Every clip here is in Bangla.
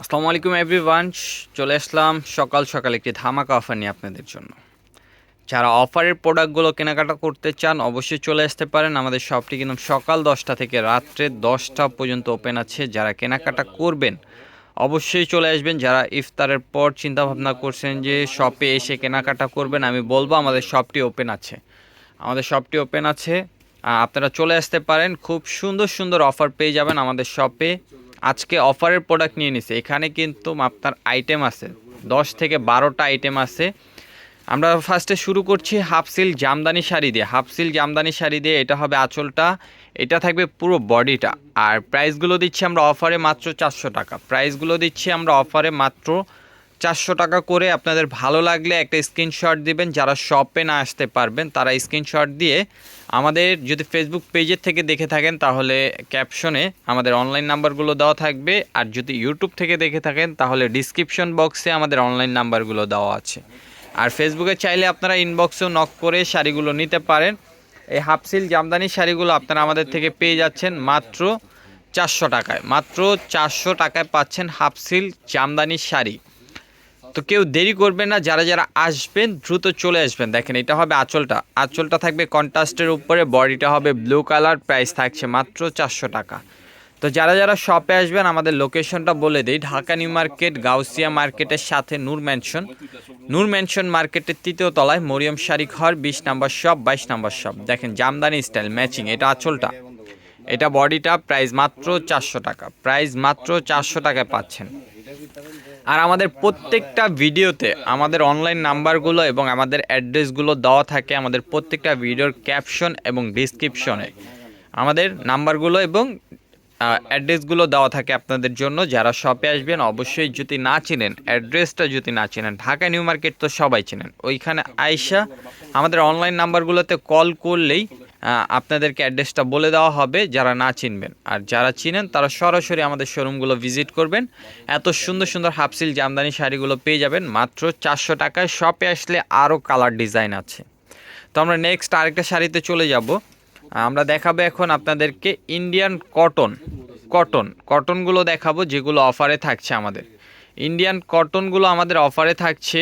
আসসালামু আলাইকুম এভরিওয়ান। চলে আসলাম সকাল সকাল একটি ধামাকা অফার নিয়ে আপনাদের জন্য। যারা অফারের প্রোডাক্টগুলো কেনাকাটা করতে চান, অবশ্যই চলে আসতে পারেন। আমাদের শপটি কিন্তু সকাল দশটা থেকে রাত্রে দশটা পর্যন্ত ওপেন আছে। যারা কেনাকাটা করবেন, অবশ্যই চলে আসবেন। যারা ইফতারের পর চিন্তা ভাবনা করছেন যে শপে এসে কেনাকাটা করবেন, আমি বলব আমাদের শপটি ওপেন আছে। আমাদের শপটি ওপেন আছে। আপনারা চলে আসতে পারেন। খুব সুন্দর সুন্দর অফার পেয়ে যাবেন আমাদের শপে আজকে অফারের প্রোডাক্ট নিয়ে নিছে। এখানে কিন্তু আপনার আইটেম আছে। দশ থেকে বারোটা আইটেম আছে। আমরা ফার্স্টে শুরু করছি হাফ সিল জামদানি শাড়ি দিয়ে। হাফ সিল জামদানি শাড়ি দিয়ে এটা হবে আঁচলটা। এটা থাকবে পুরো বডিটা আর প্রাইসগুলো দিচ্ছি আমরা অফারে মাত্র চারশো টাকা। প্রাইসগুলো দিচ্ছি আমরা অফারে মাত্র চারশো টাকা করে আপনাদের ভালো লাগলে একটা স্ক্রিনশট দিবেন, যারা শপে না আসতে পারবেন, তারা স্ক্রিনশট দিয়ে আমাদের যদি ফেসবুক পেজের থেকে দেখে থাকেন, তাহলে ক্যাপশনে আমাদের অনলাইন নাম্বারগুলো দেওয়া থাকবে। আর যদি ইউটিউব থেকে দেখে থাকেন, তাহলে ডিসক্রিপশন বক্সে আমাদের অনলাইন নাম্বারগুলো দেওয়া আছে। আর ফেসবুকে চাইলে আপনারা ইনবক্সেও নক করে শাড়িগুলো নিতে পারেন। এই হাফসিল জামদানি শাড়িগুলো আপনারা আমাদের থেকে পেয়ে যাচ্ছেন মাত্র চারশো টাকায়। মাত্র চারশো টাকায় পাচ্ছেন হাফসিল জামদানি শাড়ি। তো কেউ দেরি করবে না, যারা যারা আসবেন দ্রুত চলে আসবেন। দেখেন, এটা হবে আঁচলটা। আঁচলটা থাকবে কন্ট্রাস্টের উপরে, বডিটা হবে ব্লু কালার, প্রাইস থাকছে মাত্র চারশো টাকা। তো যারা যারা শপে আসবেন, আমাদের লোকেশনটা বলে দিই, ঢাকা নিউ মার্কেট, গাউসিয়া মার্কেটের সাথে নূর ম্যানশন। নূর ম্যানশন মার্কেটের তৃতীয় তলায় মরিয়ম শাড়ি ঘর বিশ নাম্বার শপ, বাইশ নাম্বার শপ। দেখেন, জামদানি স্টাইল, ম্যাচিং, এটা আঁচলটা। এটা বডিটা প্রাইস মাত্র চারশো টাকা। প্রাইস মাত্র চারশো টাকায় পাচ্ছেন। আর আমাদের প্রত্যেকটা ভিডিওতে আমাদের অনলাইন নাম্বারগুলো এবং আমাদের অ্যাড্রেসগুলো দেওয়া থাকে আমাদের প্রত্যেকটা ভিডিওর ক্যাপশন এবং ডিসক্রিপশনে আমাদের নাম্বারগুলো এবং অ্যাড্রেসগুলো দেওয়া থাকে আপনাদের জন্য। যারা শপে আসবেন, অবশ্যই যদি না চিনেন অ্যাড্রেসটা যদি না চিনেন, ঢাকা নিউ মার্কেট তো সবাই চিনেন। ওইখানে আয়সা আমাদের অনলাইন নাম্বারগুলোতে কল করলেই আপনাদেরকে অ্যাড্রেসটা বলে দেওয়া হবে যারা না চিনবেন। আর যারা চিনেন, তারা সরাসরি আমাদের শোরুমগুলো ভিজিট করবেন। এত সুন্দর সুন্দর হাফসিল জামদানি শাড়িগুলো পেয়ে যাবেন। মাত্র চারশো টাকায় শপে আসলে আরও কালার ডিজাইন আছে। তো আমরা নেক্সট আরেকটা শাড়িতে চলে যাব। আমরা দেখাবো এখন আপনাদেরকে ইন্ডিয়ান কটন কটন কটনগুলো দেখাবো যেগুলো অফারে থাকছে আমাদের। ইন্ডিয়ান কটনগুলো আমাদের অফারে থাকছে।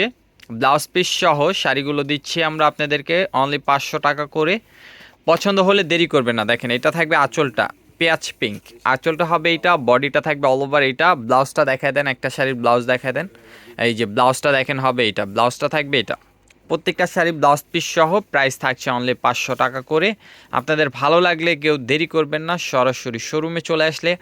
ব্লাউজ পিস সহ শাড়িগুলো দিচ্ছি আমরা আপনাদেরকে। অনলি পাঁচশো টাকা করে। পছন্দ হলে দেরি করবেন না, দেখেন এটা থাকবে আঁচলটা, পেঁয়াজ পিঙ্ক আঁচলটা হবে এইটা বডিটা থাকবে অল ওভার এইটা ব্লাউজটা দেখায় দেন, একটা শাড়ির ব্লাউজ দেখায় দেন। এই যে ব্লাউজটা দেখেন হবে এটা ব্লাউজটা থাকবে এটা। প্রত্যেকটা শাড়ি ব্লাউজ পিস সহ প্রাইস থাকছে অনলি পাঁচশো টাকা করে। আপনাদের ভালো লাগলে কেউ দেরি করবেন না, সরাসরি শোরুমে চলে আসলে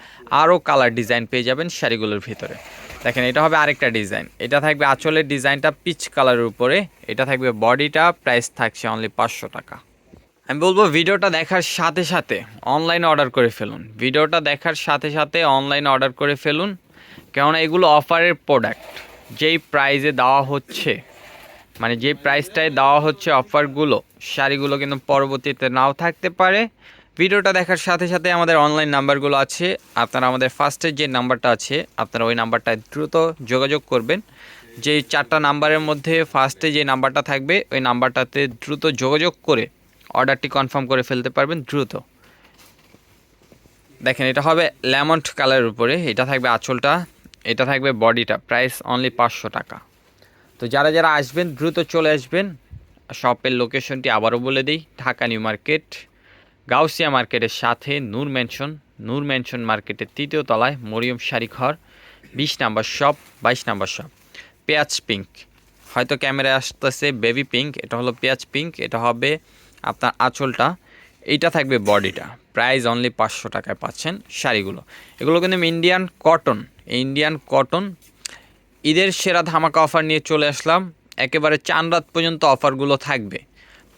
আরও কালার ডিজাইন পেয়ে যাবেন শাড়িগুলোর ভিতরে। দেখেন এটা হবে আরেকটা ডিজাইন এটা থাকবে আঁচলের ডিজাইনটা পিচ কালারের উপরে, এটা থাকবে বডিটা প্রাইস থাকছে অনলি পাঁচশো টাকা। আমি বলব ভিডিওটা দেখার সাথে সাথে অনলাইনে অর্ডার করে ফেলুন। ভিডিওটা দেখার সাথে সাথে অনলাইনে অর্ডার করে ফেলুন। কেননা এগুলো অফারের প্রোডাক্ট যেই প্রাইজে দেওয়া হচ্ছে মানে যে প্রাইসটায় দেওয়া হচ্ছে অফারগুলো শাড়িগুলো কিন্তু পরবর্তীতে নাও থাকতে পারে। ভিডিওটা দেখার সাথে সাথে আমাদের অনলাইন নাম্বারগুলো আছে। আপনারা আমাদের ফার্স্টের যে নাম্বারটা আছে, আপনারা ওই নাম্বারটায় দ্রুত যোগাযোগ করবেন। যে চারটা নাম্বারের মধ্যে ফার্স্টে যে নাম্বারটা থাকবে, ওই নাম্বারটাতে দ্রুত যোগাযোগ করে অর্ডারটি কনফার্ম করে ফেলতে পারবেন দ্রুত। দেখেন, এটা হবে লেমন্ড কালারের উপরে, এটা থাকবে আঁচলটা, এটা থাকবে বডিটা, প্রাইস অনলি পাঁচশো টাকা। তো যারা যারা আসবেন, দ্রুত চলে আসবেন। শপের লোকেশনটি আবারও বলে দিই, ঢাকা নিউ মার্কেট, গাউসিয়া মার্কেটের সাথে নূর ম্যানশন নূর ম্যানশন মার্কেটের তৃতীয় তলায় মরিয়ম শাড়ি ঘর বিশ নাম্বার শপ, বাইশ নাম্বার শপ। পেঁয়াজ পিঙ্ক, হয়তো ক্যামেরায় আসতেছে বেবি পিঙ্ক, এটা হলো পেঁয়াজ পিঙ্ক, এটা হবে আপনার আঁচলটা, এইটা থাকবে বডিটা। প্রাইস অনলি পাঁচশো টাকায় পাচ্ছেন শাড়িগুলো। এগুলো কিন্তু ইন্ডিয়ান কটন ইন্ডিয়ান কটন ঈদের সেরা ধামাকা অফার নিয়ে চলে আসলাম। একেবারে চান রাত পর্যন্ত অফারগুলো থাকবে।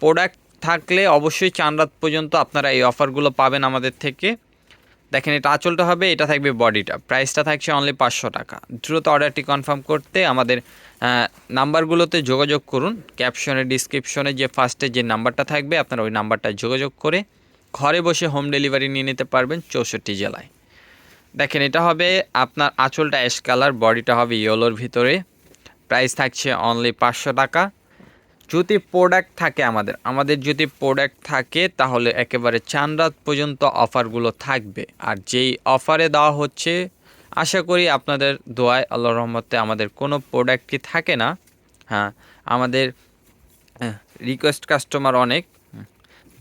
প্রোডাক্ট থাকলে অবশ্যই চান রাত পর্যন্ত আপনারা এই অফারগুলো পাবেন আমাদের থেকে। দেখেন এটা আঁচলটা হবে, এটা থাকবে বডিটা। প্রাইসটা থাকছে অনলি পাঁচশো টাকা। দ্রুত অর্ডারটি কনফার্ম করতে আমাদের নাম্বারগুলোতে যোগাযোগ করুন। ক্যাপশনে, ডিসক্রিপশনে যে ফার্স্টে যে নাম্বারটা থাকবে, আপনারা ওই নাম্বারটায় যোগাযোগ করে ঘরে বসে হোম ডেলিভারি নিয়ে নিতে পারবেন চৌষট্টি জেলায়। দেখেন, এটা হবে আপনার আঁচলটা অ্যাশ কালার, বডিটা হবে ইয়েলোর ভিতরে। প্রাইস থাকছে অনলি পাঁচশো টাকা। যদি প্রোডাক্ট থাকে আমাদের আমাদের যদি প্রোডাক্ট থাকে, তাহলে একেবারে চান রাত পর্যন্ত অফারগুলো থাকবে। আর যেই অফারে দেওয়া হচ্ছে আশা করি আপনাদের দোয়ায় আল্লাহ রহমতে আমাদের কোনো প্রোডাক্ট কি থাকে না। হ্যাঁ আমাদের রিকোয়েস্ট কাস্টমার অনেক।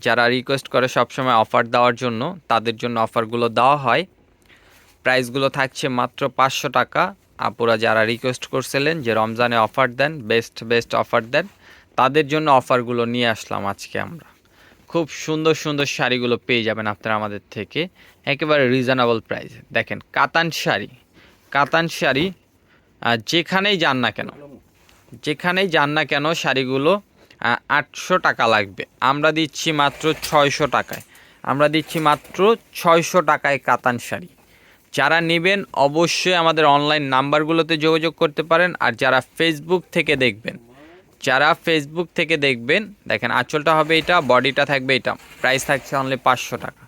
যারা রিকোয়েস্ট করে সবসময় অফার দেওয়ার জন্য, তাদের জন্য অফারগুলো দেওয়া হয়। প্রাইসগুলো থাকছে মাত্র পাঁচশো টাকা। আপুরা যারা রিকোয়েস্ট করছিলেন যে রমজানে অফার দেন বেস্ট বেস্ট অফার দেন, তাদের জন্য অফারগুলো নিয়ে আসলাম আজকে আমরা। খুব সুন্দর সুন্দর শাড়িগুলো পেয়ে যাবেন আপনারা আমাদের থেকে। একেবারে রিজনেবল প্রাইস দেখেন, কাতান শাড়ি কাতান শাড়ি যেখানেই যান না কেন, যেখানেই যান না কেন শাড়িগুলো আটশো টাকা লাগবে। আমরা দিচ্ছি মাত্র ছয়শো টাকায়। আমরা দিচ্ছি মাত্র ছয়শো টাকায় কাতান শাড়ি। যারা নেবেন অবশ্যই আমাদের অনলাইন নাম্বারগুলোতে যোগাযোগ করতে পারেন। আর যারা ফেসবুক থেকে দেখবেন, যারা ফেসবুক থেকে দেখবেন, দেখেন আঁচলটা হবে এটা বডিটা থাকবে এটা। প্রাইস থাকছে অনলি পাঁচশো টাকা।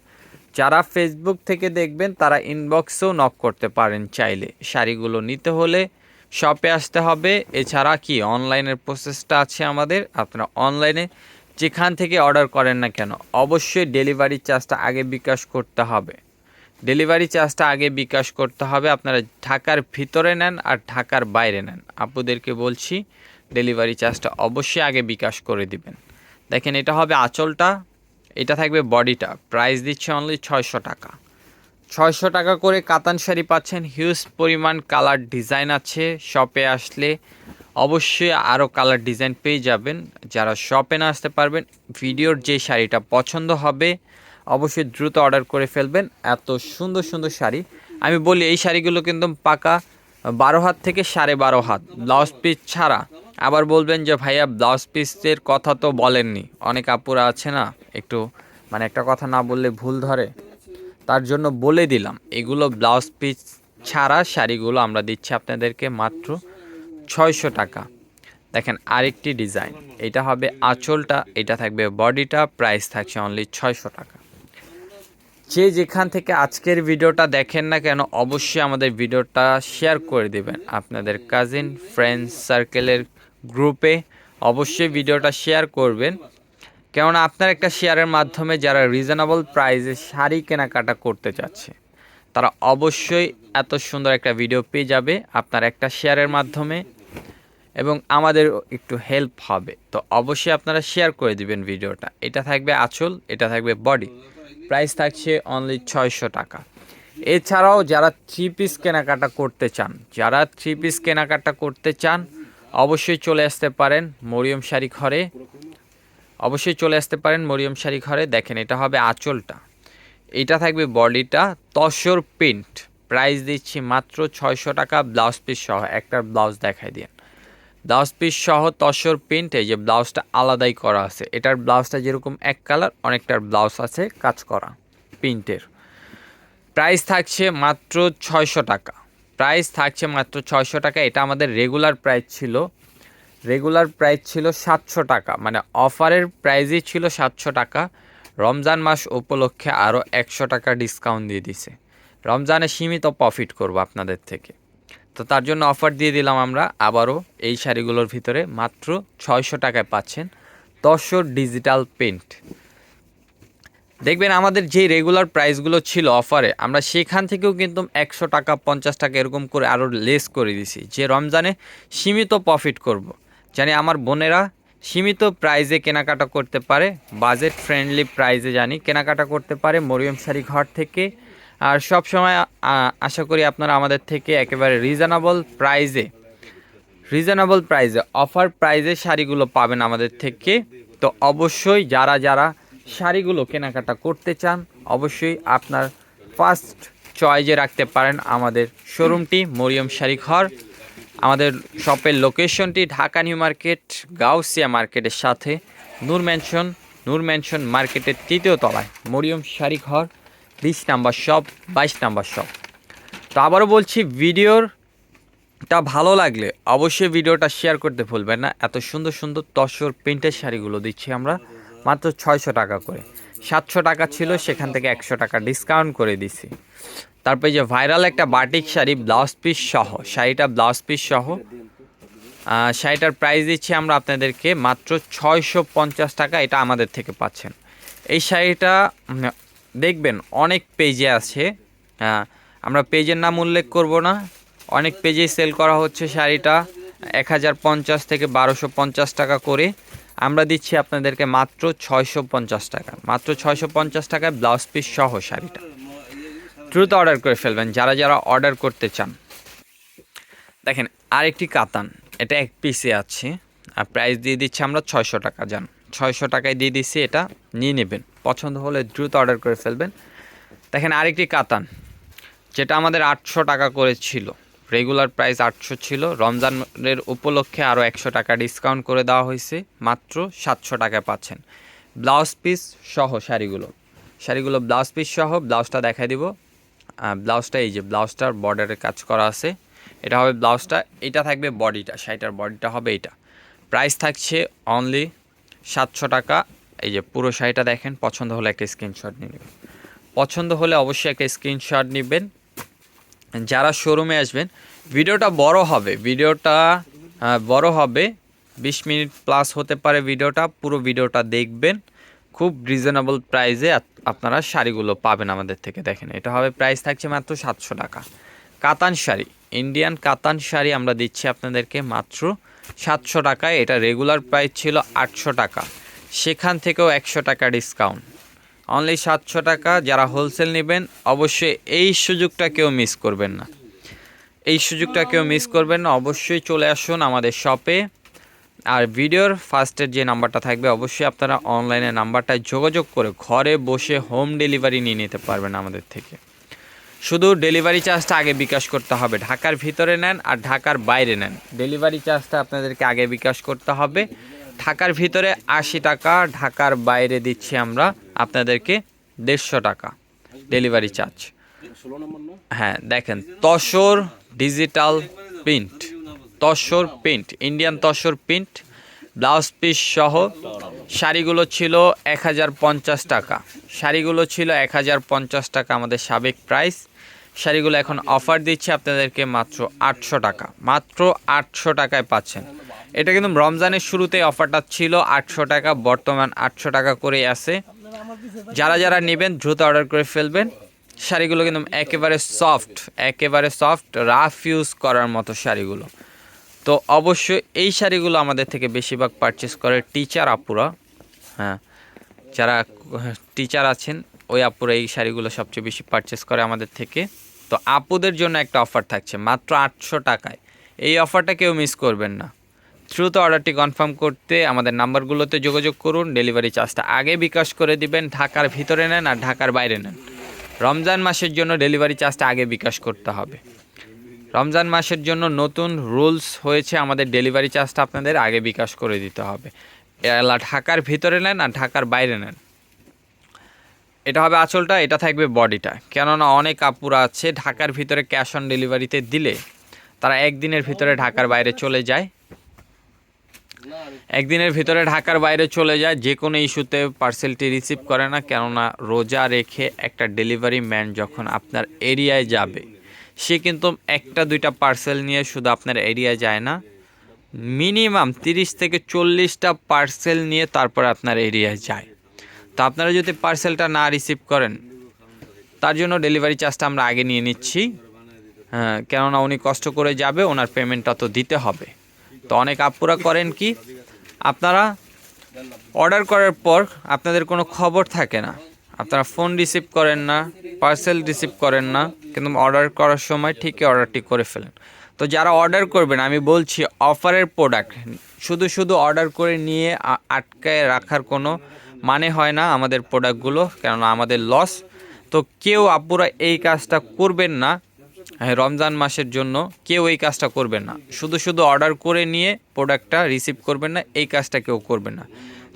যারা ফেসবুক থেকে দেখবেন, তারা ইনবক্সেও নক করতে পারেন চাইলে। শাড়িগুলো নিতে হলে শপে আসতে হবে। এছাড়া কি অনলাইনের প্রসেসটা আছে আমাদের। আপনারা অনলাইনে যেখান থেকে অর্ডার করেন না কেন, অবশ্যই ডেলিভারি চার্জটা আগে বিকাশ করতে হবে। ডেলিভারি চার্জটা আগে বিকাশ করতে হবে। আপনারা ঢাকার ভিতরে নেন আর ঢাকার বাইরে নেন। আপুদেরকে বলছি ডেলিভারি চার্জটা অবশ্যই আগে বিকাশ করে দিবেন। দেখেন, এটা হবে আঁচলটা। এটা থাকবে বডিটা। প্রাইস দিচ্ছে অনলি ছয়শো টাকা। ছয়শো টাকা করে কাতান শাড়ি পাচ্ছেন। হিউজ পরিমাণ কালার ডিজাইন আছে। শপে আসলে অবশ্যই আরও কালার ডিজাইন পেয়ে যাবেন। যারা শপে না আসতে পারবেন, ভিডিওর যে শাড়িটা পছন্দ হবে, অবশ্যই দ্রুত অর্ডার করে ফেলবেন। এত সুন্দর সুন্দর শাড়ি। আমি বলি, এই শাড়িগুলো কিন্তু পাকা বারো হাত থেকে সাড়ে বারো হাত। ব্লাউজ পিস ছাড়া। আবার বলবেন যে, ভাইয়া ব্লাউজ পিসের কথা তো বলেননি। অনেক আপুরা আছে না, একটু মানে একটা কথা না বললে ভুল ধরে। তার জন্য বলে দিলাম, এগুলো ব্লাউজ পিস ছাড়া শাড়িগুলো আমরা দিচ্ছি আপনাদেরকে মাত্র ছয়শো টাকা। দেখেন, আরেকটি ডিজাইন এটা হবে আঁচলটা, এটা থাকবে বডিটা প্রাইস থাকছে অনলি ছয়শো টাকা। যে যেখান থেকে আজকের ভিডিওটা দেখেন না কেন, অবশ্যই আমাদের ভিডিওটা শেয়ার করে দেবেন। আপনাদের কাজিন ফ্রেন্ডস সার্কেলের গ্রুপে অবশ্যই ভিডিওটা শেয়ার করবেন। কেননা আপনার একটা শেয়ারের মাধ্যমে যারা রিজনেবল প্রাইসে শাড়ি কেনাকাটা করতে চাচ্ছে তারা অবশ্যই এত সুন্দর একটা ভিডিও পেয়ে যাবে আপনার একটা শেয়ারের মাধ্যমে এবং আমাদের একটু হেল্প হবে। তো অবশ্যই আপনারা শেয়ার করে দিবেন ভিডিওটা। এটা থাকবে আঁচল, এটা থাকবে বডি প্রাইস থাকছে অনলি ছয়শো টাকা। এছাড়াও যারা থ্রি পিস কেনাকাটা করতে চান, যারা থ্রি পিস কেনাকাটা করতে চান অবশ্যই চলে আসতে পারেন মরিয়ম শাড়ি ঘরে। অবশ্যই চলে আসতে পারেন মরিয়ম শাড়ি ঘরে। দেখেন, এটা হবে আঁচলটা। এটা থাকবে বডিটা। তসর প্রিন্ট। প্রাইস দিচ্ছি মাত্র ছয়শো টাকা ব্লাউজ পিস সহ। একটা ব্লাউজ দেখাই দিন। ব্লাউজ পিস সহ তসর প্রিন্ট যে ব্লাউজটা আলাদাই করা আছে। এটার ব্লাউজটা যেরকম এক কালার, অনেকটার ব্লাউজ আছে কাজ করা প্রিন্টের। প্রাইস থাকছে মাত্র ছয়শো টাকা। প্রাইস থাকছে মাত্র ছয়শো টাকা। এটা আমাদের রেগুলার প্রাইস ছিল। রেগুলার প্রাইস ছিল সাতশো টাকা। মানে অফারের প্রাইসই ছিল সাতশো টাকা। রমজান মাস উপলক্ষে আরও একশো টাকা ডিসকাউন্ট দিয়ে দিছে। রমজানে সীমিত প্রফিট করব আপনাদের থেকে। তো তার জন্য অফার দিয়ে দিলাম আমরা আবারও এই শাড়িগুলোর ভিতরে। মাত্র ছয়শো টাকায় পাচ্ছেন দশশো ডিজিটাল পেন্ট দেখবেন আমাদের যে রেগুলার প্রাইসগুলো ছিল অফারে আমরা সেখান থেকেও কিন্তু একশো টাকা, পঞ্চাশ টাকা এরকম করে আরও লেস করে দিছি, যে রমজানে সীমিত প্রফিট করব। জানি আমার বোনেরা সীমিত প্রাইজে কেনাকাটা করতে পারে বাজেট ফ্রেন্ডলি প্রাইজে জানি কেনাকাটা করতে পারে, মরিয়ম শাড়ি ঘর থেকে আর সব সময় আশা করি আপনারা আমাদের থেকে একেবারে রিজনেবল প্রাইজে রিজনেবল প্রাইজে অফার প্রাইজে শাড়িগুলো পাবেন আমাদের থেকে তো অবশ্যই যারা যারা শাড়িগুলো কেনাকাটা করতে চান, অবশ্যই আপনার ফার্স্ট চয়েজে রাখতে পারেন আমাদের শোরুমটি মরিয়ম শাড়ি ঘর। আমাদের শপের লোকেশনটি ঢাকা নিউ মার্কেট, গাউসিয়া মার্কেটের সাথে। নূর ম্যানশন নূর ম্যানশন মার্কেটের তৃতীয় তলায় মরিয়ম শাড়ি ঘর, বিশ নাম্বার শপ বাইশ নাম্বার শপ তো আবারও বলছি ভিডিওর টা ভালো লাগলে অবশ্যই ভিডিওটা শেয়ার করতে ভুলবেন না। এত সুন্দর সুন্দর তসর প্রিন্টের শাড়িগুলো দিচ্ছি আমরা। মাত্র ছয়শো টাকা করে। সাতশো টাকা ছিল, সেখান থেকে একশো টাকা ডিসকাউন্ট করে দিছি। তারপরে যে ভাইরাল একটা বাটিক শাড়ি ব্লাউজ পিস সহ, শাড়িটা ব্লাউজ পিস সহ শাড়িটার প্রাইস দিচ্ছি আমরা আপনাদেরকে মাত্র ছয়শো পঞ্চাশ টাকা, এটা আমাদের থেকে পাচ্ছেন। এই শাড়িটা দেখবেন অনেক পেজে আছে। আমরা পেজের নাম উল্লেখ করব না। অনেক পেজেই সেল করা হচ্ছে শাড়িটা, এক হাজার পঞ্চাশ থেকে বারোশো পঞ্চাশ টাকা করে। আমরা দিচ্ছি আপনাদেরকে মাত্র ছয়শো পঞ্চাশ টাকা। মাত্র ছয়শো পঞ্চাশ টাকায় ব্লাউজ পিস সহ শাড়িটা। দ্রুত অর্ডার করে ফেলবেন, যারা যারা অর্ডার করতে চান। দেখেন, আরেকটি কাতান, এটা এক পিসে আছে। আর প্রাইস দিয়ে দিচ্ছি আমরা ছয়শো টাকা যান ছয়শো টাকায় দিয়ে দিচ্ছি এটা, নিয়ে নেবেন। পছন্দ হলে দ্রুত অর্ডার করে ফেলবেন। দেখেন, আরেকটি কাতান, যেটা আমাদের আটশো টাকা করে ছিল। রেগুলার প্রাইস আটশো ছিল। রমজানের উপলক্ষে আরও একশো টাকা ডিসকাউন্ট করে দেওয়া হয়েছে। মাত্র সাতশো টাকা পাচ্ছেন। ব্লাউজ পিস সহ শাড়িগুলো। শাড়িগুলো ব্লাউজ পিস সহ ব্লাউজটা দেখাই দিব। ব্লাউজটা এই যে ব্লাউজটার বর্ডারের কাজ করা আছে। এটা হবে ব্লাউজটা এটা থাকবে বডিটা শাড়িটার বডিটা হবে এটা। প্রাইস থাকছে অনলি সাতশো টাকা। এই যে, পুরো শাড়িটা দেখেন, পছন্দ হলে একটা স্ক্রিনশট নিয়ে নেবেন। পছন্দ হলে অবশ্যই একটা স্ক্রিনশট নেবেন। যারা শোরুমে আসবেন, ভিডিওটা বড় হবে, ভিডিওটা বড় হবে, বিশ মিনিট প্লাস হতে পারে ভিডিওটা, পুরো ভিডিওটা দেখবেন। খুব রিজনেবল প্রাইসে আপনারা শাড়িগুলো পাবেন আমাদের থেকে, দেখেন, এটা হবে প্রাইস থাকছে মাত্র সাতশো টাকা। কাতান শাড়ি ইন্ডিয়ান কাতান শাড়ি আমরা দিচ্ছি আপনাদেরকে মাত্র সাতশো টাকায়, এটা রেগুলার প্রাইস ছিল আটশো টাকা। সেখান থেকেও একশো টাকা ডিসকাউন্ট অনলি সাতশো টাকা যারা হোলসেল নেবেন, অবশ্যই এই সুযোগটা কেউ মিস করবেন না। এই সুযোগটা কেউ মিস করবেন না, অবশ্যই চলে আসুন আমাদের শপে আর ভিডিওর ফার্স্টের যে নাম্বারটা থাকবে, অবশ্যই আপনারা অনলাইনে নাম্বারটায় যোগাযোগ করে ঘরে বসে হোম ডেলিভারি নিয়ে নিতে পারবেন আমাদের থেকে। শুধু ডেলিভারি চার্জটা আগে বিকাশ করতে হবে, ঢাকার ভিতরে নেন আর ঢাকার বাইরে নেন। ডেলিভারি চার্জটা আপনাদেরকে আগে বিকাশ করতে হবে। ঢাকার ভিতরে আশি টাকা, ঢাকার বাইরে দিচ্ছি আমরা আপনাদেরকে দেড়শো টাকা ডেলিভারি চার্জ। হ্যাঁ দেখেন, tussar digital print, tussar print, Indian tussar print, blouse piece সহ শাড়িগুলো ছিল এক হাজার পঞ্চাশ টাকা। শাড়িগুলো ছিল এক হাজার পঞ্চাশ টাকা আমাদের সাবেক প্রাইস। শাড়িগুলো এখন অফার দিচ্ছে আপনাদেরকে মাত্র আটশো টাকা। মাত্র আটশো টাকায় পাচ্ছেন। এটা কিন্তু রমজানের শুরুতে অফারটা ছিল আটশো টাকা, বর্তমান আটশো টাকা করে আছে। যারা যারা নেবেন, দ্রুত অর্ডার করে ফেলবেন। শাড়িগুলো কিন্তু একেবারে সফট একেবারে সফট রাফ ইউজ করার মতো শাড়িগুলো। তো অবশ্যই এই শাড়িগুলো আমাদের থেকে বেশিরভাগ পারচেস করে টিচার আপুরা। হ্যাঁ যারা টিচার আছেন, ওই আপুরা এই শাড়িগুলো সবচেয়ে বেশি পারচেস করে আমাদের থেকে। তো আপুদের জন্য একটা অফার থাকছে, মাত্র আটশো টাকায়। এই অফারটা কেউ মিস করবেন না। দ্রুত অর্ডারটি কনফার্ম করতে আমাদের নাম্বারগুলোতে যোগাযোগ করুন। ডেলিভারি চার্জটা আগে বিকাশ করে দিবেন, ঢাকার ভিতরে নেন আর ঢাকার বাইরে নেন। রমজান মাসের জন্য ডেলিভারি চার্জটা আগে বিকাশ করতে হবে। রমজান মাসের জন্য নতুন রুলস হয়েছে, আমাদের ডেলিভারি চার্জটা আপনাদের আগে বিকাশ করে দিতে হবে। ঢাকার ভিতরে নেন আর ঢাকার বাইরে নেন। এটা হবে আঁচলটা, এটা থাকবে বডিটা। কেননা অনেক আপুরা আছে, ঢাকার ভিতরে ক্যাশ অন ডেলিভারিতে দিলে তারা একদিনের ভিতরে ঢাকার বাইরে চলে যায়। একদিনের ভিতরে ঢাকার বাইরে চলে যায়, যে কোনো ইস্যুতে পার্সেলটি রিসিভ করে না, কেননা রোজা রেখে একটা ডেলিভারি ম্যান যখন আপনার এরিয়ায় যাবে, সে কিন্তু একটা দুইটা পার্সেল নিয়ে শুধু আপনার এরিয়ায় যায় না, মিনিমাম তিরিশ থেকে চল্লিশটা পার্সেল নিয়ে তারপর আপনার এরিয়ায় যায়। তো আপনারা যদি পার্সেলটা না রিসিভ করেন, তার জন্য ডেলিভারি চার্জটা আমরা আগে নিয়ে নিচ্ছি হ্যাঁ কেননা উনি কষ্ট করে যাবে, ওনার পেমেন্টটা তো দিতে হবে। তো অনেক আপুরা করেন কি, আপনারা অর্ডার করার পর আপনাদের কোনো খবর থাকে না। আপনারা ফোন রিসিভ করেন না পার্সেল রিসিভ করেন না, কিন্তু অর্ডার করার সময় ঠিকই অর্ডারটি করে ফেলেন। তো যারা অর্ডার করবেন, আমি বলছি অফারের প্রোডাক্ট শুধু শুধু অর্ডার করে নিয়ে আটকায় রাখার কোনো মানে হয় না আমাদের প্রোডাক্টগুলো কেননা আমাদের লস তো কেউ আপুরা এই কাজটা করবেন না রমজান মাসের জন্য কেউ এই কাজটা করবেন না। শুধু শুধু অর্ডার করে নিয়ে প্রোডাক্টটা রিসিভ করবেন না, এই কাজটা কেউ করবে না।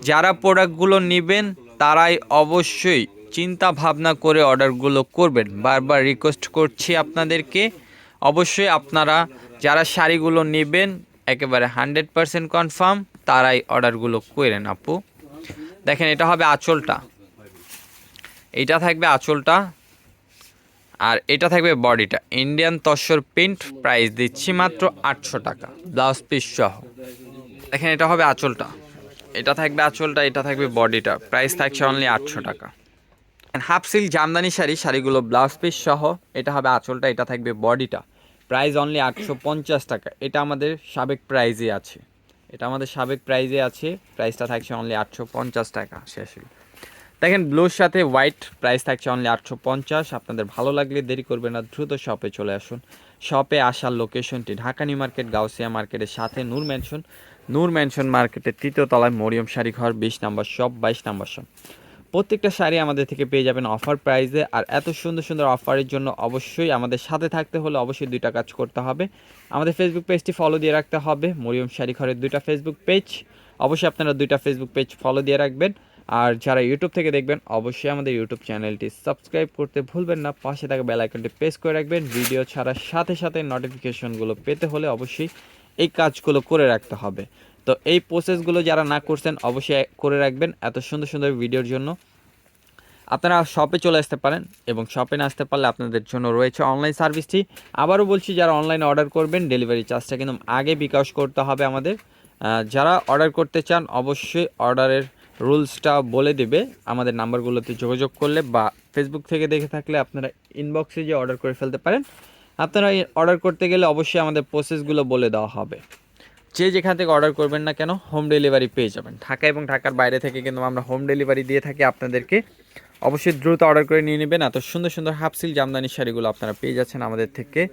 যারা প্রোডাক্টগুলো নেবেন, তারাই অবশ্যই চিন্তা ভাবনা করে অর্ডারগুলো করবেন। বারবার রিকোয়েস্ট করছি আপনাদেরকে, অবশ্যই আপনারা যারা শাড়িগুলো নেবেন, একেবারে হান্ড্রেড পারসেন্ট কনফার্ম তারাই অর্ডারগুলো করেন আপু। দেখেন, এটা হবে আঁচলটা। এটা থাকবে আঁচলটা। আর এটা থাকবে বডিটা। ইন্ডিয়ান তসর প্রিন্ট প্রাইস দিচ্ছি মাত্র আটশো টাকা ব্লাউজ পিস সহ। দেখেন এটা হবে আঁচলটা। এটা থাকবে আঁচলটা, এটা থাকবে বডিটা। প্রাইস থাকছে অনলি আটশো টাকা। হাফ সিল্ক জামদানি শাড়ি, শাড়িগুলো ব্লাউজ পিস সহ, এটা হবে আঁচলটা, এটা থাকবে বডিটা। প্রাইস অনলি আটশো পঞ্চাশ টাকা। এটা আমাদের সাবেক প্রাইজে আছে। এটা আমাদের সাবেক প্রাইজে আছে। প্রাইসটা থাকছে অনলি আটশো পঞ্চাশ টাকা, শেষ দেখেন ব্লুর সাথে হোয়াইট প্রাইস থাকছে অনলি আটশো পঞ্চাশ। আপনাদের ভালো লাগলে দেরি করবে না, দ্রুত শপে চলে আসুন। শপে আসার লোকেশনটি ঢাকা নিউ মার্কেট, গাউসিয়া মার্কেটের সাথে নূর ম্যানশন নূর ম্যানশন মার্কেটের তৃতীয় তলায় মরিয়ম শাড়ি ঘর, বিশ নম্বর শপ বাইশ নম্বর শপ প্রত্যেকটা শাড়ি আমাদের থেকে পেয়ে যাবেন অফার প্রাইসে আর এত সুন্দর সুন্দর অফারের জন্য অবশ্যই আমাদের সাথে থাকতে হলে অবশ্যই দুইটা কাজ করতে হবে। আমাদের ফেসবুক পেজটি ফলো দিয়ে রাখতে হবে। মরিয়ম শাড়ি ঘরের দুইটা ফেসবুক পেজ অবশ্যই আপনারা দুইটা ফেসবুক পেজ ফলো দিয়ে রাখবেন। আর যারা ইউটিউব থেকে দেখবেন, অবশ্যই আমাদের ইউটিউব চ্যানেলটি সাবস্ক্রাইব করতে ভুলবেন না। পাশে থাকা বেল আইকনটি প্রেস করে রাখবেন। ভিডিও ছাড়ার সাথে সাথে নোটিফিকেশনগুলো পেতে হলে অবশ্যই এই কাজগুলো করে রাখতে হবে। তো এই প্রসেসগুলো যারা না করছেন, অবশ্যই করে রাখবেন এত সুন্দর সুন্দর ভিডিওর জন্য। আপনারা শপে চলে আসতে পারেন এবং শপে না আসতে পারলে আপনাদের জন্য রয়েছে অনলাইন সার্ভিসটি আবারও বলছি, যারা অনলাইনে অর্ডার করবেন ডেলিভারি চার্জটা কিন্তু আগে বিকাশ করতে হবে আমাদের। যারা অর্ডার করতে চান, অবশ্যই অর্ডারের রুলসটা বলে দেবে। আমাদের নাম্বারগুলোতে যোগাযোগ করলে বা ফেসবুক থেকে দেখে থাকলে আপনারা ইনবক্সে যে অর্ডার করে ফেলতে পারেন। আপনারা অর্ডার করতে গেলে অবশ্যই আমাদের প্রসেসগুলো বলে দেওয়া হবে। যে যেখান থেকে অর্ডার করবেন না কেন হোম ডেলিভারি পেয়ে যাবেন। ঢাকা এবং ঢাকার বাইরে থেকে কিন্তু আমরা হোম ডেলিভারি দিয়ে থাকি আপনাদেরকে। অবশ্যই দ্রুত অর্ডার করে নিয়ে নেবেন। এত সুন্দর সুন্দর হাফসিল জামদানি শাড়িগুলো আপনারা পেয়ে যাচ্ছেন আমাদের থেকে।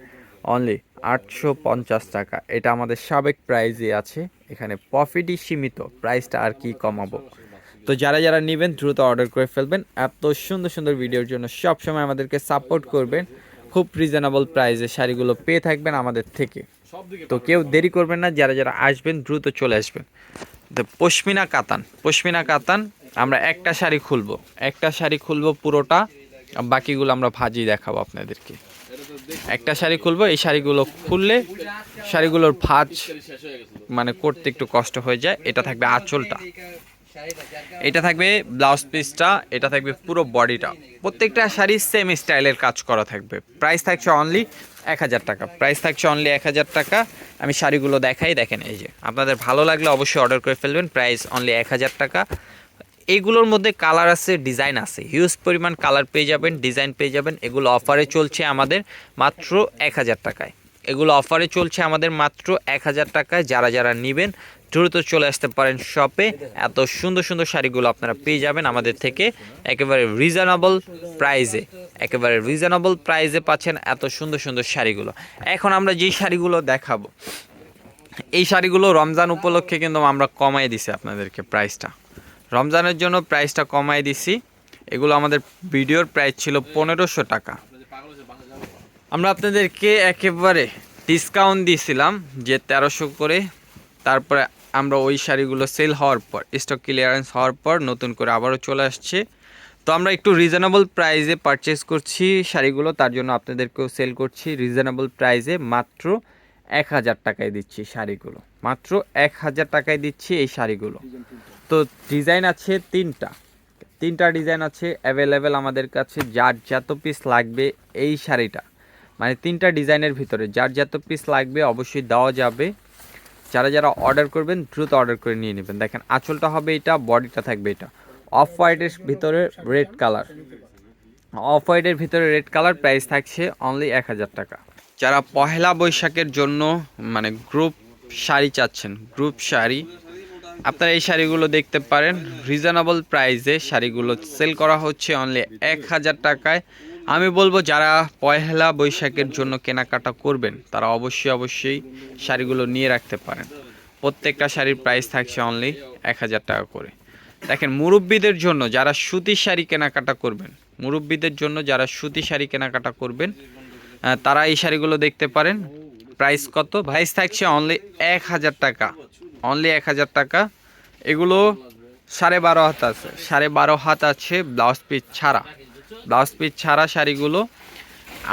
অনলি আটশো পঞ্চাশ টাকা। এটা আমাদের সাবেক প্রাইজে আছে। এখানে প্রফিটই সীমিত। প্রাইসটা আর কি কমাবো? তো যারা যারা নেবেন, দ্রুত অর্ডার করে ফেলবেন। এত সুন্দর সুন্দর ভিডিওর জন্য সবসময় আমাদেরকে সাপোর্ট করবেন। খুব রিজনেবল প্রাইসে শাড়িগুলো পেয়ে থাকবেন আমাদের থেকে। তো কেউ দেরি করবেন না, যারা যারা আসবেন, দ্রুত চলে আসবেন। তো পশমিনা কাতান পশমিনা কাতান আমরা একটা শাড়ি খুলবো। একটা শাড়ি খুলবো পুরোটা, বাকিগুলো আমরা ভাজি দেখাবো আপনাদেরকে। একটা শাড়ি খুলবো, এই শাড়িগুলো খুললে শাড়িগুলোর ভাজ মানে করতে একটু কষ্ট হয়ে যায়, এটা থাকবে আঁচলটা। এটা থাকবে ব্লাউজ পিসটা, এটা থাকবে পুরো বডিটা। প্রত্যেকটা শাড়ি সেম স্টাইলের কাজ করা থাকবে। প্রাইস থাকছে অনলি এক হাজার টাকা। প্রাইস থাকছে অনলি এক হাজার টাকা। আমি শাড়িগুলো দেখাই, দেখেন এই যে। আপনাদের ভালো লাগলে অবশ্যই অর্ডার করে ফেলবেন। প্রাইস অনলি এক হাজার টাকা। এইগুলোর মধ্যে কালার আছে ডিজাইন আছে। হিউজ পরিমাণ কালার পেয়ে যাবেন ডিজাইন পেয়ে যাবেন। এগুলো অফারে চলছে আমাদের মাত্র এক হাজার টাকায়। এগুলো অফারে চলছে আমাদের মাত্র এক হাজার টাকায়। যারা যারা নেবেন দ্রুত চলে আসতে পারেন শপে এত সুন্দর সুন্দর শাড়িগুলো আপনারা পেয়ে যাবেন আমাদের থেকে একেবারে রিজনেবল প্রাইজে একেবারে রিজনেবল প্রাইজে পাচ্ছেন এত সুন্দর সুন্দর শাড়িগুলো। এখন আমরা যেই শাড়িগুলো দেখাবো, এই শাড়িগুলো রমজান উপলক্ষে কিন্তু আমরা কমাই দিছি আপনাদেরকে প্রাইসটা রমজানের জন্য প্রাইসটা কমাই দিছি। এগুলো আমাদের ভিডিওর প্রাইস ছিল পনেরোশো টাকা। আমরা আপনাদেরকে একেবারে ডিসকাউন্ট দিয়েছিলাম যে তেরোশো করে, তারপরে আমরা ওই শাড়িগুলো সেল হওয়ার পর স্টক ক্লিয়ারেন্স হওয়ার পর নতুন করে আবারও চলে আসছে। তো আমরা একটু রিজনেবল প্রাইসে পারচেস করছি শাড়িগুলো, তার জন্য আপনাদেরকেও সেল করছি। রিজনেবল প্রাইসে মাত্র এক হাজার টাকায় দিচ্ছি শাড়িগুলো। মাত্র এক হাজার টাকায় দিচ্ছি এই শাড়িগুলো। তো ডিজাইন আছে তিনটা। তিনটা ডিজাইন আছে অ্যাভেলেবেল আমাদের কাছে, যার যত পিস লাগবে এই শাড়িটা। মানে তিনটা ডিজাইনের ভিতরে, যার যত পিস লাগবে অবশ্যই দেওয়া যাবে। যারা যারা অর্ডার করবেন, দ্রুত অর্ডার করে নিয়ে নেবেন। দেখেন, আঁচলটা হবে এটা বডিটা থাকবে এটা। অফ হোয়াইটের ভিতরে রেড কালার অফ হোয়াইটের ভিতরে রেড কালার প্রাইস থাকছে অনলি এক হাজার টাকা। যারা পহেলা বৈশাখের জন্য মানে গ্রুপ শাড়ি চাচ্ছেন গ্রুপ শাড়ি, আপনারা এই শাড়িগুলো দেখতে পারেন। রিজনেবল প্রাইসে শাড়িগুলো সেল করা হচ্ছে অনলি এক হাজার টাকায়। আমি বলব, যারা পয়লা বৈশাখের জন্য কেনাকাটা করবেন, তারা অবশ্যই অবশ্যই শাড়িগুলো নিয়ে রাখতে পারেন। প্রত্যেকটা শাড়ির প্রাইস থাকছে অনলি এক হাজার টাকা করে। দেখেন, মুরব্বীদের জন্য যারা সুতি শাড়ি কেনাকাটা করবেন, মুরব্বীদের জন্য যারা সুতি শাড়ি কেনাকাটা করবেন তারা এই শাড়িগুলো দেখতে পারেন। প্রাইস কত? প্রাইস থাকছে অনলি এক হাজার টাকা। অনলি এক হাজার টাকা। এগুলো সাড়ে বারো হাত আছে। সাড়ে বারো হাত আছে ব্লাউজ পিস ছাড়া। ব্লাউজ পিস ছাড়া শাড়িগুলো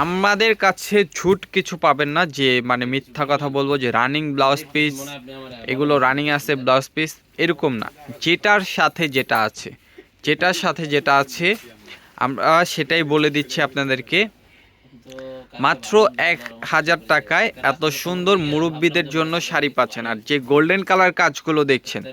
আমাদের কাছে ছুট কিছু পাবেন না, যে মানে মিথ্যা কথা বলব, যে রানিং ব্লাউজ পিস এগুলো রানিং আছে ব্লাউজ পিস এরকম না। যেটার সাথে যেটা আছে, যেটার সাথে যেটা আছে, আমরা সেটাই বলে দিচ্ছি আপনাদেরকে। মাত্র এক হাজার টাকায় এত সুন্দর মুরব্বীদের জন্য শাড়ি পাচ্ছেন। আর যে গোল্ডেন কালার কাজগুলো দেখছেন,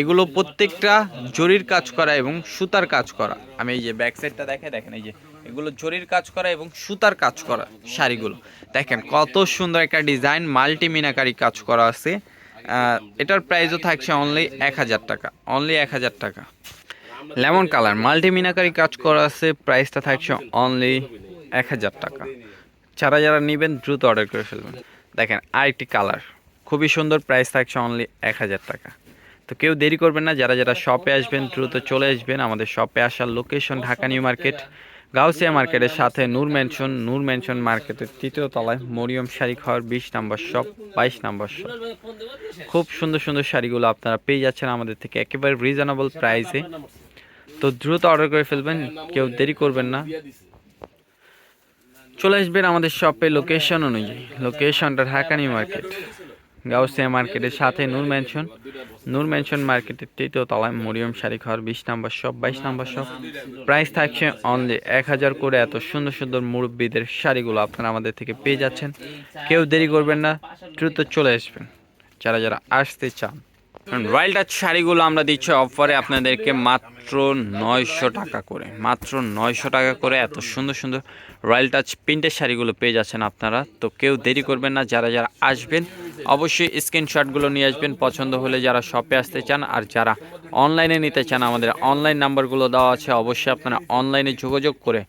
এগুলো প্রত্যেকটা জরির কাজ করা এবং সুতার কাজ করা। আমি এই যে ব্যাক সাইডটা দেখে দেখেন এই যে, এগুলো জরির কাজ করা এবং সুতার কাজ করা শাড়িগুলো। দেখেন কত সুন্দর একটা ডিজাইন মাল্টি মিনাকারি কাজ করা আছে। এটার প্রাইসও থাকছে অনলি এক হাজার টাকা অনলি এক হাজার টাকা। লেমন কালার মাল্টি মিনাকারি কাজ করা আছে প্রাইসটা থাকছে অনলি এক হাজার টাকা। যারা যারা নেবেন দ্রুত অর্ডার করে ফেলবেন। দেখেন, আরেকটি কালার খুবই সুন্দর প্রাইস থাকছে অনলি এক হাজার টাকা। তো কেউ দেরি করবেন না, যারা যারা শপে আসবেন, দ্রুত চলে আসবেন আমাদের শপে আসার location Dhaka new market Gausia মার্কেটের সাথে নূর ম্যানশন নূর ম্যানশন মার্কেটের তৃতীয় তলায় মরিয়ম শাড়ি খাওয়ার বিশ নাম্বার শপ বাইশ নাম্বার শপ খুব সুন্দর সুন্দর শাড়িগুলো আপনারা পেয়ে যাচ্ছেন আমাদের থেকে একেবারে রিজনেবল প্রাইসে তো দ্রুত অর্ডার করে ফেলবেন, কেউ দেরি করবেন না। চলে আসবেন আমাদের শপে লোকেশন অনুযায়ী। লোকেশনটা ঢাকা নিউ মার্কেট। গাউসিয়া মার্কেটের সাথে নূর ম্যানশন নূর ম্যানশন মার্কেটের তৃতীয় তলায় মরিয়ম শাড়ি খাওয়ার বিশ নাম্বার শপ বাইশ নাম্বার শপ প্রাইস থাকছে অনলি এক হাজার করে। এত সুন্দর সুন্দর মুরব্বীদের শাড়িগুলো আপনারা আমাদের থেকে পেয়ে যাচ্ছেন। কেউ দেরি করবেন না, দ্রুত চলে আসবেন। যারা যারা আসতে চান। রয়্যাল টাচ শাড়িগুলো আমরা দিচ্ছি অফারে আপনাদেরকে মাত্র নয়শো টাকা করে, মাত্র নয়শো টাকা করে এত সুন্দর সুন্দর রয়্যাল টাচ প্রিন্টের শাড়িগুলো পেয়ে যাচ্ছেন আপনারা। তো কেউ দেরি করবেন না, যারা যারা আসবেন অবশ্যই স্ক্রিনশটগুলো নিয়ে আসবেন। পছন্দ হলে যারা শপে আসতে চান আর যারা অনলাইনে নিতে চান, আমাদের অনলাইন নাম্বারগুলো দেওয়া আছে, অবশ্যই আপনারা অনলাইনে যোগাযোগ করে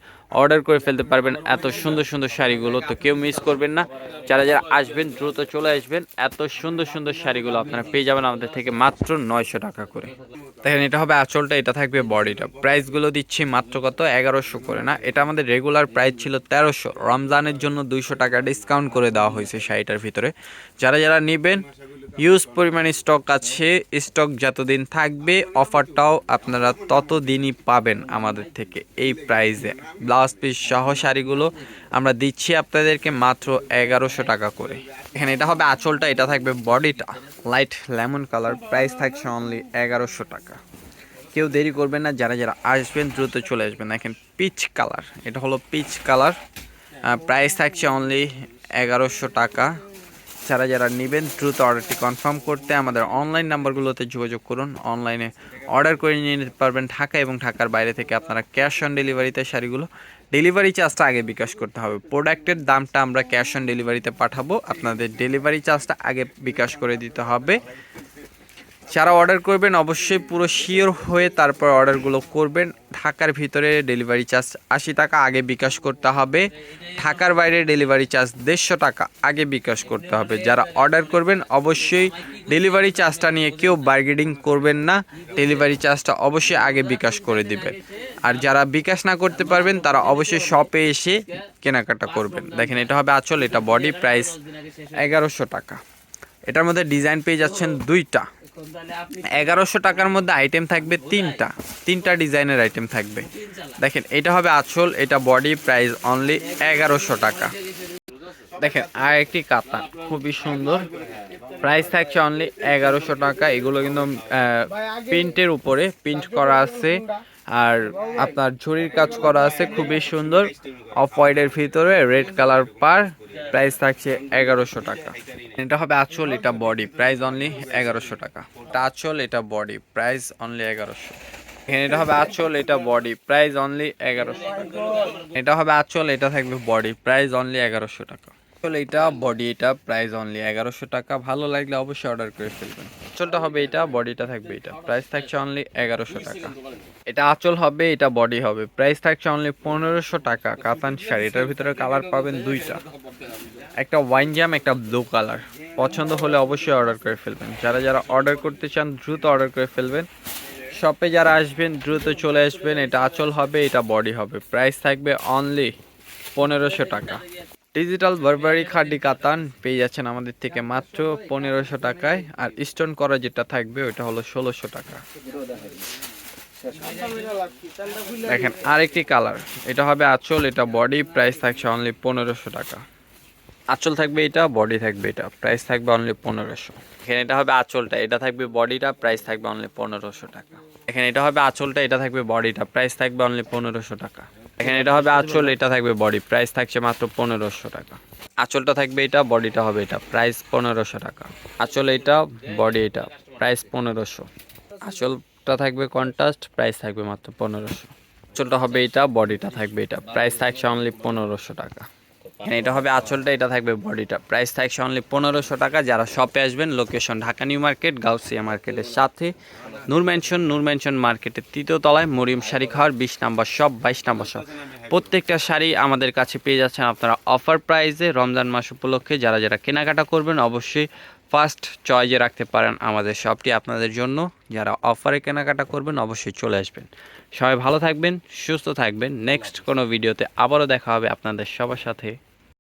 অর্ডার করে ফেলতে পারবেন এত সুন্দর সুন্দর শাড়িগুলো, তো কেউ মিস করবেন না। যারা যারা আসবেন, দ্রুত চলে আসবেন, এত সুন্দর সুন্দর শাড়িগুলো আপনারা পেয়ে যাবেন আমাদের থেকে মাত্র নয়শো টাকা করে। দেখেন, এটা হবে আঁচলটা, এটা থাকবে বডিটা। প্রাইসগুলো দিচ্ছি মাত্র কত? এগারোশো করে না। এটা আমাদের রেগুলার প্রাইস ছিল তেরোশো। রমজানের জন্য দুইশো টাকা ডিসকাউন্ট করে দেওয়া হয়েছে শাড়িটার ভিতরে। যারা যারা নেবেন ইউজ পরিমাণে স্টক আছে স্টক যতদিন থাকবে অফারটাও আপনারা ততদিনই পাবেন আমাদের থেকে এই প্রাইসে ব্লাউজ পিস সহ শাড়িগুলো আমরা দিচ্ছি আপনাদেরকে মাত্র এগারোশো টাকা করে। এখানে এটা হবে আঁচলটা, এটা থাকবে বডিটা লাইট লেমন কালার প্রাইস থাকছে অনলি এগারোশো টাকা। কেউ দেরি করবেন না, যারা যারা আসবেন, দ্রুত চলে আসবেন। দেখেন পিচ কালার এটা হলো পিচ কালার প্রাইস থাকছে অনলি এগারোশো টাকা। যারা যারা নেবেন, দ্রুত অর্ডারটি কনফার্ম করতে আমাদের অনলাইন নাম্বারগুলোতে যোগাযোগ করুন। অনলাইনে অর্ডার করে নিয়ে নিতে পারবেন ঢাকা এবং ঢাকার বাইরে থেকে আপনারা ক্যাশ অন ডেলিভারিতে শাড়িগুলো। ডেলিভারি চার্জটা আগে বিকাশ করতে হবে। প্রোডাক্টের দামটা আমরা ক্যাশ অন ডেলিভারিতে পাঠাবো। আপনাদের ডেলিভারি চার্জটা আগে বিকাশ করে দিতে হবে। যারা অর্ডার করবেন, অবশ্যই পুরো শিওর হয়ে তারপর অর্ডারগুলো করবেন। ঢাকার ভিতরে ডেলিভারি চার্জ আশি টাকা, আগে বিকাশ করতে হবে। ঢাকার বাইরে ডেলিভারি চার্জ দেড়শো টাকা, আগে বিকাশ করতে হবে। যারা অর্ডার করবেন, অবশ্যই ডেলিভারি চার্জটা নিয়ে কেউ বার্গেনিং করবেন না। ডেলিভারি চার্জটা অবশ্যই আগে বিকাশ করে দিবেন। আর যারা বিকাশ না করতে পারবেন, তারা অবশ্যই শপে এসে কেনাকাটা করবেন। দেখেন, এটা হবে আচল, এটা বডি প্রাইস এগারোশো টাকা। এটার মধ্যে ডিজাইন পেয়ে যাচ্ছেন দুইটা। এগারোশো টাকার মধ্যে আইটেম থাকবে তিনটা। তিনটা ডিজাইনের আইটেম থাকবে। দেখেন এটা হবে আঁচল এটা বডি প্রাইস অনলি এগারোশো টাকা। দেখেন আর একটি কাতা খুবই সুন্দর। প্রাইস থাকছে অনলি এগারোশো টাকা। এগুলো কিন্তু প্রিন্টের উপরে প্রিন্ট করা আছে। আর আপনার ঝুড়ির কাজ করা আছে, খুবই সুন্দর। অফ হোয়াইটের ভিতরে রেড কালার পার প্রাইস থাকছে এগারোশো টাকা। এটা হবে আচল, এটা বডি প্রাইস অনলি এগারোশো টাকা। এটা আচল, এটা বডি প্রাইস অনলি এগারোশো। এটা হবে আচল, এটা বডি প্রাইস অনলি এগারোশো টাকা। এটা হবে আচল, এটা থাকবে বডি প্রাইস অনলি এগারোশো টাকা। আঁচল এটা বডি এটা প্রাইস অনলি এগারোশো টাকা ভালো লাগলে অবশ্যই অর্ডার করে ফেলবেন। আঁচলটা হবে এটা বডিটা থাকবে এটা। প্রাইস থাকছে অনলি এগারোশো টাকা। এটা আঁচল হবে, এটা বডি হবে। প্রাইস থাকছে অনলি পনেরোশো টাকা। কাতান শাড়ি। এটার ভিতরে কালার পাবেন দুইটা। একটা ওয়াইন জ্যাম একটা ব্লু কালার পছন্দ হলে অবশ্যই অর্ডার করে ফেলবেন। যারা যারা অর্ডার করতে চান, দ্রুত অর্ডার করে ফেলবেন। শপে যারা আসবেন, দ্রুত চলে আসবেন। এটা আঁচল হবে, এটা বডি হবে। প্রাইস থাকবে অনলি পনেরোশো টাকা। ডিজিটাল বারবারি খাডি কাতান পেয়ে যাচ্ছেন আমাদের থেকে মাত্র পনেরোশো টাকায়। আর স্টোন করা যেটা থাকবে ওটা হলো ষোলোশো টাকা। দেখেন, আরেকটি কালার। এটা হবে আঁচল, এটা বডি, প্রাইস থাকছে অনলি পনেরোশো টাকা। আঁচল থাকবে এটা, বডি থাকবে এটা, প্রাইস থাকবে অনলি পনেরোশো। এখানে এটা হবে আঁচলটা, এটা থাকবে বডিটা, প্রাইস থাকবে অনলি পনেরোশো টাকা। এখানে এটা হবে আঁচলটা, এটা থাকবে বডিটা, প্রাইস থাকবে অনলি পনেরোশো টাকা। এখানে এটা হবে আঁচল এটা থাকবে বডি। প্রাইস থাকছে মাত্র পনেরোশো টাকা। আঁচলটা থাকবে এটা বডিটা হবে এটা। প্রাইস পনেরোশো টাকা। আঁচল এটা বডি এটা। প্রাইস পনেরোশো। আঁচলটা থাকবে কন্টাস্ট প্রাইস থাকবে মাত্র পনেরোশো। আঁচলটা হবে এটা বডিটা থাকবে এটা। প্রাইস থাকছে অনলি পনেরোশো টাকা। এটা হবে আঁচলটা, এটা থাকবে বডিটা। প্রাইস থাকছে অনলি পনেরোশো টাকা। যারা শপে আসবেন location Dhaka new market, Gausia মার্কেটের সাথে। নূর ম্যানশন নূর ম্যানশন মার্কেটের তৃতীয় তলায় মরিয়ম শাড়ি খাওয়ার বিশ নাম্বার শপ বাইশ নাম্বার শপ প্রত্যেকটা শাড়ি আমাদের কাছে পেয়ে যাচ্ছেন আপনারা অফার প্রাইসে রমজান মাস উপলক্ষে। যারা যারা কেনাকাটা করবেন, অবশ্যই ফার্স্ট চয়েজে রাখতে পারেন আমাদের শপটি আপনাদের জন্য। যারা অফারে কেনাকাটা করবেন, অবশ্যই চলে আসবেন। সবাই ভালো থাকবেন, সুস্থ থাকবেন। নেক্সট কোনো ভিডিওতে আবারও দেখা হবে আপনাদের সবার সাথে।